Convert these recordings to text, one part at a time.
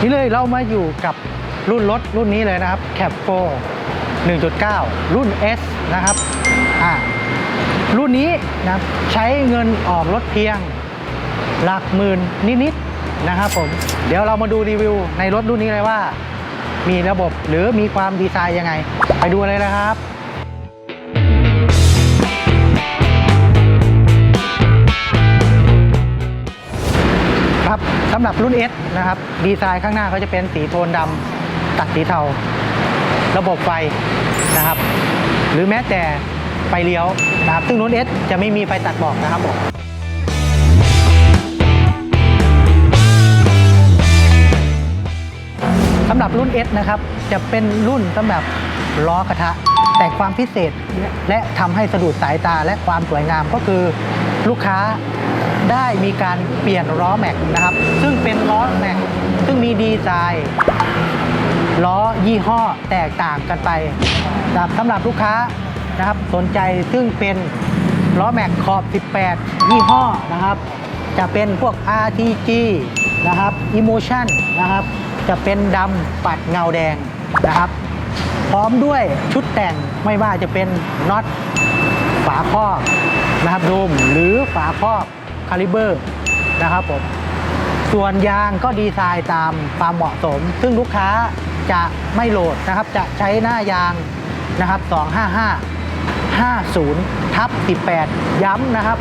นี่เลยเรามาอยู่กับรุ่นรถรุ่นนี้เลยนะครับ Cap 4 1.9 รุ่น S นะครับอ่ารุ่นนี้นะครับใช้เงินออกรถเพียงหลักหมื่นนิดๆนะครับผม เดี๋ยวเรามาดูรีวิวในรถรุ่นนี้เลยว่า มีระบบหรือมีความดีไซน์ยังไง ไปดูเลยนะครับำหรับรุ่น S นะครับดีไซน์ข้างหน้าเขาจะเป็นสีโทนดำตัดสีเทา ระบบไฟนะครับ หรือแม้แต่ไฟเลี้ยวนะครับซึ่งรุ่น S จะไม่มีไฟตัดบอกนะครับผมสำหรับรุ่น S นะครับจะเป็นรุ่นสำหรับล้อกระทะ แต่ความพิเศษและทำให้สะดุดสายตาและความสวยงามก็คือลูกค้า ได้มีการเปลี่ยนล้อแม็กนะครับ ซึ่งเป็นล้อแม็กซึ่งมีดีไซน์ล้อยี่ห้อแตกต่างกันไปสำหรับลูกค้านะครับสนใจซึ่งเป็นล้อแม็กขอบ 18 ยี่ห้อนะครับ จะเป็นพวก RTG นะครับ Emotion นะครับ จะเป็นดำปัดเงาแดงนะครับ พร้อมด้วยชุดแต่งไม่ว่าจะเป็นน็อตฝาครอบนะครับโดมหรือฝาครอบ คาลิเบอร์นะครับผมส่วนยางก็ดีไซน์ตามความเหมาะสม ซึ่งลูกค้าจะไม่โหลดนะครับ จะใช้หน้ายางนะครับ 255 50ทับ18 ย้ำนะครับ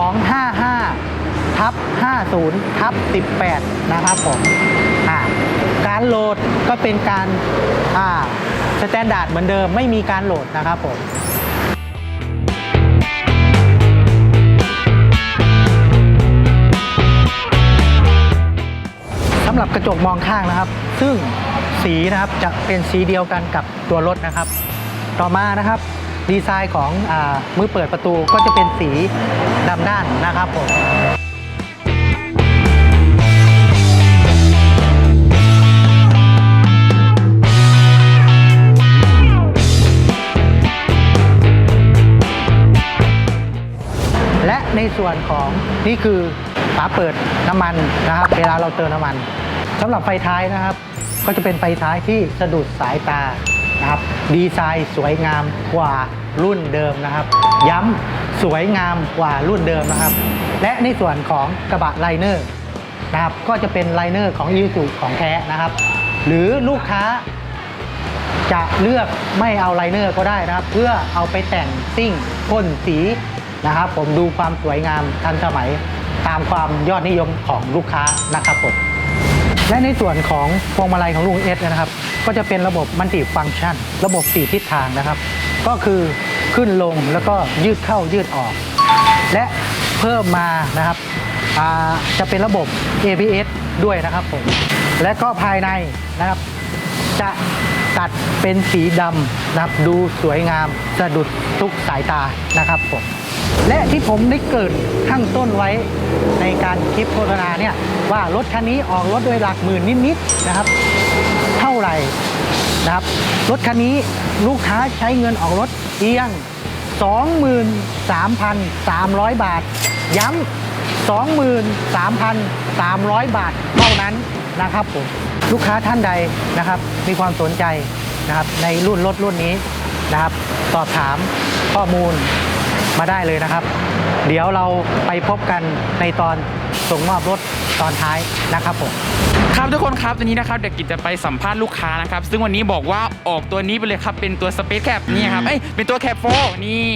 255ทับ50ทับ18 นะครับผมการโหลดก็เป็นการอ่าสแตนดาร์ดเหมือนเดิมไม่มีการโหลดนะครับผม หรับกระจกมองข้างนะครับ ซึ่งสีนะครับจะเป็นสีเดียวกันกับตัวรถนะครับ ต่อมานะครับดีไซน์ของอมือเปิดประตูก็จะเป็นสีดำด้านนะครับผมและในส่วนของนี่คือ ฝาเปิดน้ำมันนะครับ เวลาเราเติมน้ำมันสำหรับไฟท้ายนะครับ ก็จะเป็นไฟท้ายที่สะดุดสายตานะครับ ดีไซน์สวยงามกว่ารุ่นเดิมนะครับ ย้ำสวยงามกว่ารุ่นเดิมนะครับ และในส่วนของกระบะไลเนอร์นะครับก็จะเป็นไลเนอร์ของยูสุของแท้นะครับ หรือลูกค้าจะเลือกไม่เอาไลเนอร์ก็ได้นะครับ เพื่อเอาไปแต่งซิ่งพ่นสีนะครับ ผมดูความสวยงามทันสมัย ตามความยอดนิยมของลูกค้านะครับผมและในส่วนของพวงมาลัยของลุงเอสนะครับ ก็จะเป็นระบบมัลติฟัง c t ชัน ระบบสีทิศทางนะครับ ก็คือขึ้นลงแล้วก็ยืดเข้ายืดออก และเพิ่มมานะครับจะเป็นระบบ ABS ด้วยนะครับผมและก็ภายในนะครับ จะตัดเป็นสีดำนะครับดูสวยงามสะดุดทุกสายตานะครับผม และที่ผมได้เกิดข้างต้นไว้ในการคลิปโฆษณาเนี่ยว่ารถคันนี้ออกรถโดยหลักหมื่นนิดๆนะครับ เท่าไหร่นะครับรถคันนี้ลูกค้าใช้เงินออกรถเพียง 23,300 บาท ย้ำ23,300 บาทเท่านั้นนะครับผมลูกค้าท่านใดนะครับ มีความสนใจนะครับในรุ่นรถรุ่นนี้นะครับ สอบถามข้อมูล มาได้เลยนะครับ เดี๋ยวเราไปพบกันในตอนส่งมอบรถตอนท้ายนะครับผมครับทุกคนครับตอนนี้นะครับเดี๋ยวกิจจะไปสัมภาษณ์ลูกค้านะครับ ซึ่งวันนี้บอกว่าออกตัวนี้ไปเลยครับ เป็นตัว Space Cap นี่ครับเอ้ยเป็นตัว Cap 4นี่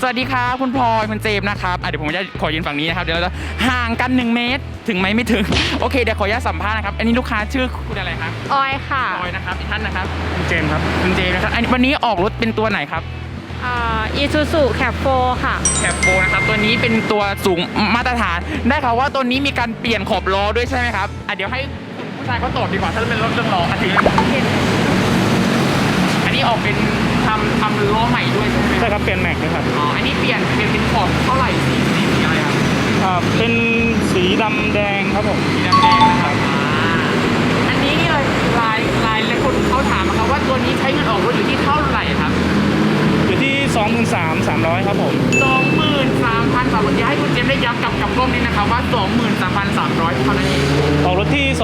สวัสดีครับคุณพลอยคุณเจมส์นะครับอะเดี๋ยวผมจะขอยืนฝั่งนี้นะครับ เดี๋ยวเราจะห่างกัน 1 เมตร ถึงไหมไม่ถึง โอเคเดี๋ยวขออนุญาตสัมภาษณ์นะครับ อันนี้ลูกค้าชื่อคุณอะไรครับออยค่ะพลอยนะครับอีกท่านนะครับคุณเจมส์ครับคุณเจมส์นะครับอันนี้วันนี้ออกรถเป็นตัวไหนครับ อีซูซูแคปโฟค่ะ แคปโฟนะครับตัวนี้เป็นตัวสูงมาตรฐาน ได้ข่าวว่าตัวนี้มีการเปลี่ยนขอบล้อด้วยใช่ไหมครับอะเดี๋ยวให้คุณผู้ชายเขาตอบดีกว่าถ้าเป็นรถเรื่องล้ออะถืออันนี้ออกเป็นทำทำล้อใหม่ด้วยใช่ไหมใช่ครับเปลี่ยนแม็กด้วยครับอ๋ออันนี้เปลี่ยนเปลี่ยนเป็นขอบเท่าไหร่สีสีสีอะไรครับอ่าเป็นสีดำแดงครับผมสีแดงแดงนะครับอ่าอันนี้นี่เลยลายลายเลยคนเขาถามมาครับว่าตัวนี้ใช้เงินออกรถอยู่ที่เท่าไห ร่ครับอยู่ที่23,300ครับผมสองหมื่นสามพันนะครับวันนี้ให้คุณเจมส์ได้ย้ำกับกับกล้องนี้นะครับว่า 23,300เท่านั้นเองออกรถที่ 23,000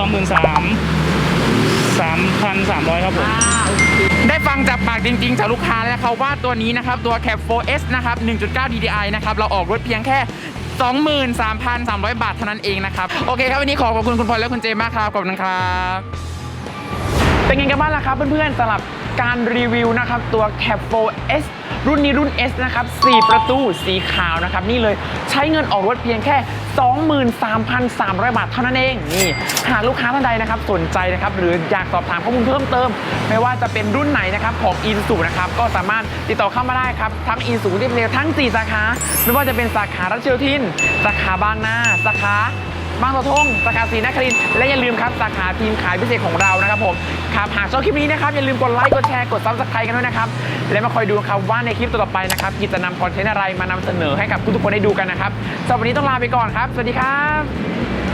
3,300 ครับผมได้ฟังจากปากจริงๆจากลูกค้าแล้วนะครับว่าตัวนี้นะครับ ตัว Cap 4S นะครับ 1.9 DDI นะครับ เราออกรถเพียงแค่ 23,300 บาทเท่านั้นเองนะครับ โอเคครับวันนี้ขอขอบคุณคุณพลและคุณเจมส์มากครับขอบคุณครับ เป็นไงกันบ้างล่ะครับเพื่อนๆสำหรับ การรีวิวนะครับ ตัว Cap 4S รุ่นนี้รุ่น S นะครับ 4 ประตูสีขาวนะครับ นี่เลยใช้เงินออกรถเพียงแค่ 23,300 บาทเท่านั้นเอง นี่ หากลูกค้าท่านใดนะครับ สนใจนะครับ หรืออยากสอบถามข้อมูลเพิ่มเติม ไม่ว่าจะเป็นรุ่นไหนนะครับ ของ i n s u นะครับ ก็สามารถติดต่อเข้ามาได้ครับ ทั้ง i n s u ที่เป็นทั้ง 4 สาขา ไม่ว่าจะเป็นสาขารัชโยธิน สาขาบางนา สาขา บางสะทงสาขาศรีนครินทร์และอย่าลืมครับสาขาทีมขายพิเศษของเรานะครับผมครับหากชอบคลิปนี้นะครับอย่าลืมกดไลค์กดแชร์กดซับสไครต์กันด้วยนะครับและมาคอยดูครับว่าในคลิปต่อไปนะครับกิจจะนำคอนเทนต์อะไรมานำเสนอให้กับทุกคนได้ดูกันนะครับสำหรับวันนี้ต้องลาไปก่อนครับ สวัสดีครับ